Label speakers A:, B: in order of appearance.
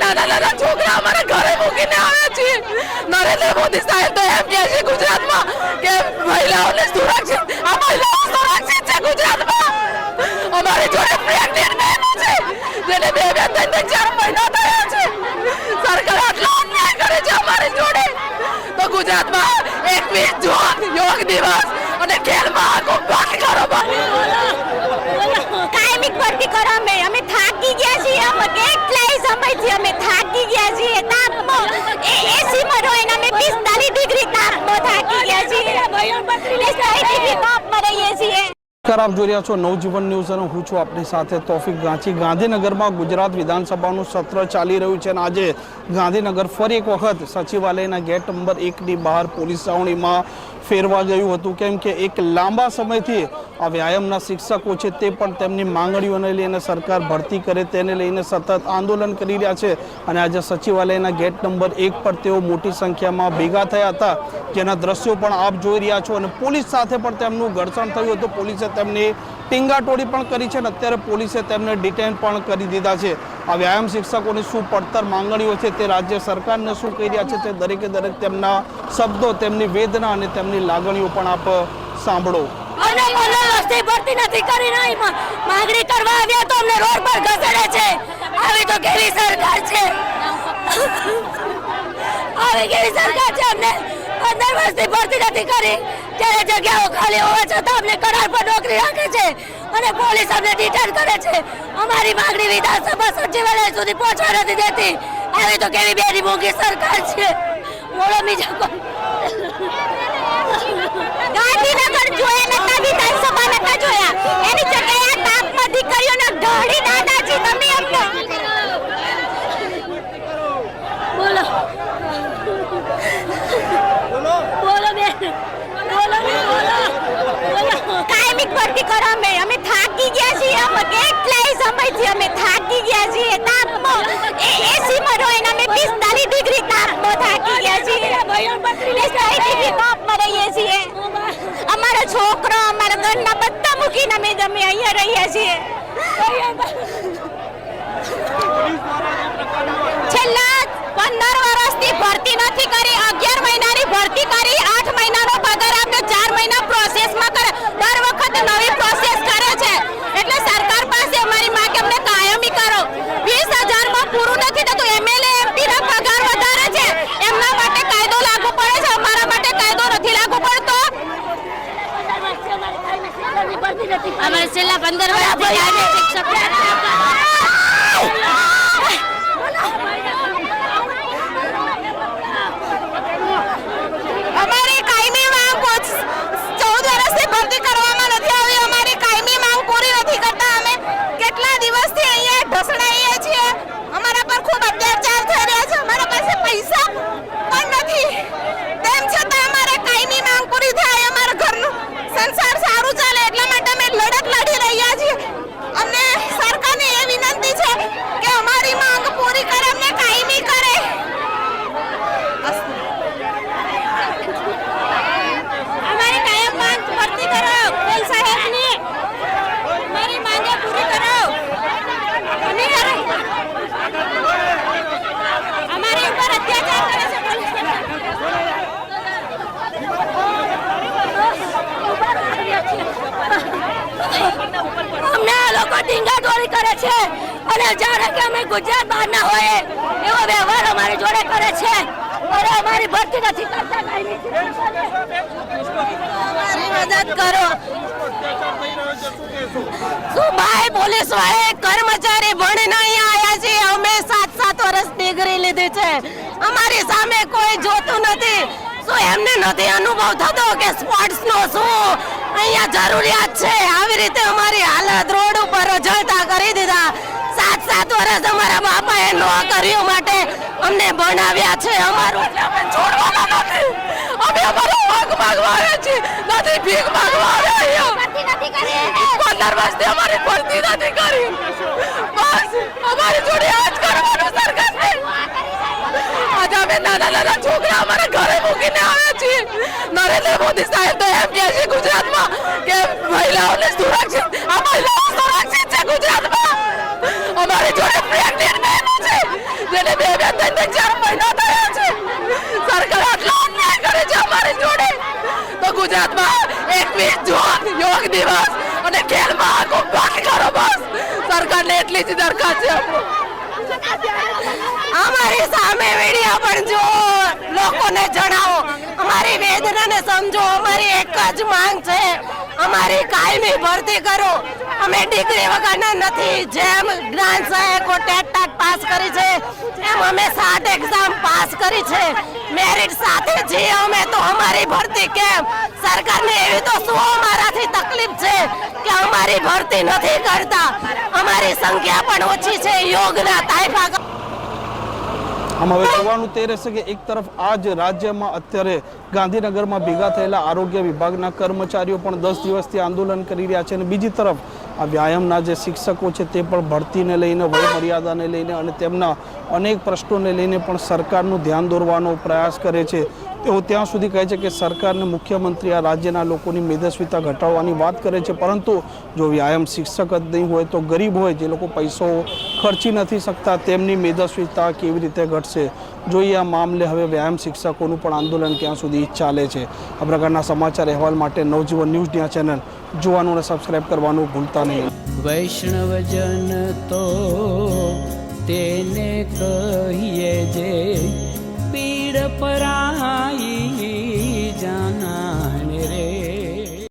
A: નાના નાના છોકરા અમારા ઘરે મૂકીને આવ્યા છે નરેન્દ્ર મોદી સાહેબ તો એમ કહે છે ગુજરાતમાં કે મહિલાઓને સુરક્ષિત આ મહિલાઓ સુરક્ષિત છે ગુજરાતમાં. અમારી જોડે પ્રેગ્નેન્ટ બહેનો છે જેને બે બે ત્રણ ત્રણ ચાર મહિના થયા છે સરકાર આટલો અન્યાય કરે છે અમારી જોડે તો ગુજરાતમાં એકવીસ જૂન યોગ દિવસ અને ખેલ મહાકુંભ બંધ કરો બંધ
B: કાયમિક ભરતી કરો અમે અમે થાકી ગયા છીએ અમે કેટલાય સમયથી અમે થાકી ગયા છીએ તાપમાં એ એસીમાં રહીને અમે 45 ડિગ્રી તાપમાં થાકી ગયા છીએ 45 ડિગ્રી તાપમાં રહીએ છીએ.
C: નમસ્કાર, આપ જોઈ રહ્યા છો નવજીવન ન્યૂઝ અને હું છું આપની સાથે તોફિક ગાંચી. ગાંધીનગરમાં ગુજરાત વિધાનસભાનું સત્ર ચાલી રહ્યું છે અને આજે ગાંધીનગર ફરી એક વખત સચિવાલયના ગેટ નંબર એકની બહાર પોલીસ છાવણીમાં ફેરવા ગયું હતું. કેમ કે એક લાંબા સમયથી આ વ્યાયામના શિક્ષકો છે તે પણ તેમની માંગણીઓને લઈને સરકાર ભરતી કરે તેને લઈને સતત આંદોલન કરી રહ્યા છે અને આજે સચિવાલયના ગેટ નંબર એક પર તેઓ મોટી સંખ્યામાં ભેગા થયા હતા. જેના દ્રશ્યો પણ આપ જોઈ રહ્યા છો અને પોલીસ સાથે પણ તેમનું ઘર્ષણ થયું હતું. પોલીસે તેમની ટીંગાટોળી પણ કરી છે અને અત્યારે પોલીસે તેમને ડિટેન પણ કરી દીધા છે. આ વ્યાયામ શિક્ષકોની શું પડતર માંગણીઓ છે તે રાજ્ય સરકારને શું કહી રહ્યા છે તે દરેકે દરેક તેમના શબ્દો, તેમની વેદના અને તેમની લાગણીઓ પણ આપ સાંભળો.
B: માંગણી કરવા તો આવી તો કેવી છે? આવી કેવી ભરતી નથી કરી. ત્યારે જગ્યાઓ ખાલી હોવા છતાં અમને કરાર પર નોકરી રાખે છે અને પોલીસ અમને ડિટેન કરે છે. અમારી માંગણી વિધાનસભા સચિવાલય સુધી પહોંચવા નથી દેતી. આવી તો કેવી બેરી મોંઘી સરકાર છે. બોલો બીજા કોઈ ગાંધીનગર જોયા નતા વિધાનસભા નતા જોયા એની જગ્યાએ આ તાપમાં દીકરીઓના ઢળી દાદાજી તમે અમને બોલો બોલો બેન બોલો ને બોલો બોલો કાયમિક ભરતી કરો અમે. અમે થાકી ગયા છીએ. અમે કેટલાય સમયથી અમે થાકી ગયા છીએ. તાપમાં એ એસીમાં રહીને અમે 45 ડિગ્રી તાપમો થાકી ગયા છીએ. 45 ડિગ્રી તાપમાં રહીએ છીએ. અમારા છોકરો અમારા ઘરના બધા મૂકીને અમે અમે અહીંયા રહીએ છીએ છેલ્લા પંદર વર્ષથી ભરતી નથી કરી અગિયાર મહિનાની ભરતી કરી આઠ મહિનાનો પગાર આપ્યો ચાર મહિના પ્રોસેસમાં કરે દર વખતે નવી પ્રોસેસ કરે છે એટલે સરકાર પાસે અમારી માંગ કે અમને કાયમી કરો વીસ હજારમાં પૂરું નથી થતું એમએલએ એમપી ના પગાર વધારે છે એમના માટે કાયદો લાગુ પડે છે અમારા માટે કાયદો નથી લાગુ પડતો અમારે છેલ્લા પંદર વર્ષથી કાયમી માંગ પોચ- ચૌદ વર્ષથી ભરતી કરવામાં નથી આવી અમારી કાયમી માંગ પૂરી નથી કરતા અમે કેટલા દિવસથી અહીંયા ઢસડાઈએ છીએ અમારા પર ખૂબ અત્યાચાર થઈ રહ્યા છે અમારા પાસે પૈસા પણ નથી તેમ છતાં અમારે કાયમી માંગ પૂરી થાય અમારા ઘરનું સંસાર સારું ચાલે એટલા માટે અમે લડત લડી રહ્યા છીએ અમને સરકારને એ વિનંતી છે કે અમારી માંગ પૂરી કરે અમને કાયમી કરે અમારી કાયમ માંગ ભરતી કરો કોલ સાહેબની મારી માંગે પૂરી કરો અને અમારી ઉપર અત્યાચાર કરે છે પોલીસ અમને આ કરે છે. અને જ્યારે કે અમે ગુજરાત બહારના હોય એવો વ્યવહાર અમારી જોડે કરે છે. અને અમારી ભરતી નથી કરતા અમારી મદદ કરો. શું ભાઈ પોલીસ વાળે કર્મચારી ભણીને અહીંયા આવ્યા છે અમે સાત સાત વર્ષ ડિગ્રી લીધી છે. અમારી સામે કોઈ જોતું નથી. શું એમને નથી અનુભવ થતો કે સ્પોર્ટ્સ નો શું? અહીંયા જરૂરિયાત છે. આવી રીતે અમારી હાલત રોડ ઉપર જળતા કરી દીધા. સાત સાત વર્ષ અમારા બાપાએ કર્યું માટે અમને ભણાવ્યા છે. અમારું અમે છોડવાના નથી.
A: અમે અમારો હક માંગવા આવ્યા છીએ. નથી ભીખ માંગવા આવ્યા અહીંયા પંદર વર્ષથી અમારી ભરતી નથી કરી. બસ, અમારી જોડે આજ કરવાનું સરકારને. આજે અમે નાના નાના છોકરા અમારા ઘરે મૂકીને આવ્યા છીએ. નરેન્દ્ર મોદી સાહેબ તો એમ કહે છે ગુજરાતમાં કે મહિલાઓને સુરક્ષિત, આ મહિલાઓ સુરક્ષિત છે ગુજરાતમાં. અમારી જોડે પ્રેગ્નેન્ટ બહેનો છે, જેને
D: બે બે, ત્રણ ત્રણ, ચાર મહિના થયા છે.
E: સરકાર આટલો અન્યાય કરે છે અમારી
A: જોડે. તો ગુજરાતમાં એકવીસ જૂન યોગ દિવસ અને ખેલ મહાકુંભ બંધ કરો બસ. સરકારને એટલી જ દરખાસ્ત છે આપણું.
E: સામે વીડિયો પણ જો લોકોને જણાવો. અમારી વેદનાને સમજો. અમારી એક જ માંગ છે. અમારી કાયમી ભરતી કરો. અમે ડિગ્રી વગરના નથી. જેમ જ્ઞાન સહાયકો ટેટ પાસ કરી છે, એમ અમે સાત એક્ઝામ પાસ કરી છે. મેરિટ સાથે છીએ અમે તો અમારી ભરતી કેમ? સરકારને એવી તો શું અમારાથી તકલીફ છે કે અમારી ભરતી નથી કરતા? અમારી સંખ્યા પણ ઓછી છે. યોગના તાઇફા
C: આમ હવે જોવાનું તે રહેશે કે એક તરફ આ જ રાજ્યમાં અત્યારે ગાંધીનગરમાં ભેગા થયેલા આરોગ્ય વિભાગના કર્મચારીઓ પણ દસ દિવસથી આંદોલન કરી રહ્યા છે અને બીજી તરફ આ વ્યાયામના જે શિક્ષકો છે તે પણ ભરતીને લઈને, વયમર્યાદાને લઈને અને તેમના અનેક પ્રશ્નોને લઈને પણ સરકારનું ધ્યાન દોરવાનો પ્રયાસ કરે છે. તેઓ ત્યાં સુધી કહે છે કે સરકારને મુખ્યમંત્રી આ રાજ્યના લોકોની મેદસ્વીતા ઘટાડવાની વાત કરે છે. પરંતુ જો વ્યાયામ શિક્ષક જ નહીં હોય તો ગરીબ હોય, જે લોકો પૈસો ખર્ચી નથી શકતા, તેમની મેદસ્વીતા કેવી રીતે ઘટશે? જોઈએ આ મામલે હવે વ્યાયામ શિક્ષકોનું પણ આંદોલન ક્યાં સુધી ચાલે છે. આ પ્રકારના સમાચાર અહેવાલ માટે નવજીવન ન્યૂઝની આ ચેનલ જોવાનું અને સબસ્ક્રાઈબ કરવાનું ભૂલતા નહીં.
F: વૈષ્ણવજન તો તેને કર પરાઈ